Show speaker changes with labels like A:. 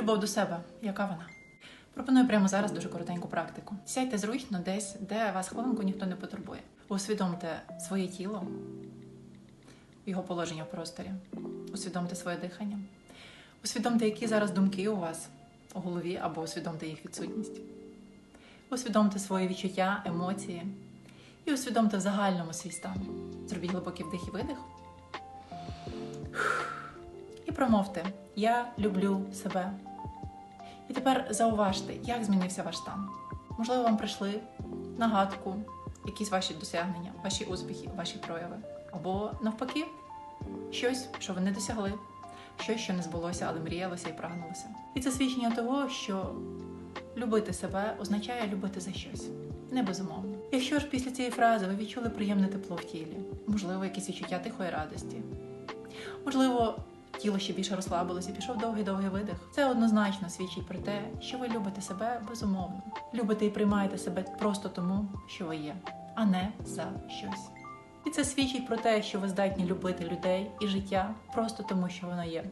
A: Любов до себе, яка вона? Пропоную прямо зараз дуже коротеньку практику. Сядьте зручно десь, де вас хвилинку ніхто не потурбує. Усвідомте своє тіло, його положення в просторі. Усвідомте своє дихання. Усвідомте, які зараз думки у вас у голові, або усвідомте їх відсутність. Усвідомте свої відчуття, емоції і усвідомте в загальному свій стан. Зробіть глибокий вдих і видих. І промовте: Я люблю себе. І тепер зауважте, як змінився ваш стан. Можливо, вам прийшли нагадку, якісь ваші досягнення, ваші успіхи, ваші прояви. Або навпаки, щось, що ви не досягли, щось, що не збулося, але мріялося і прагнулося. І це свідчення того, що любити себе означає любити за щось, не безумовно. Якщо ж після цієї фрази ви відчули приємне тепло в тілі, можливо, якісь відчуття тихої радості, можливо, тіло ще більше розслабилося, пішов довгий-довгий видих. Це однозначно свідчить про те, що ви любите себе безумовно. Любите і приймаєте себе просто тому, що ви є, а не за щось. І це свідчить про те, що ви здатні любити людей і життя просто тому, що воно є.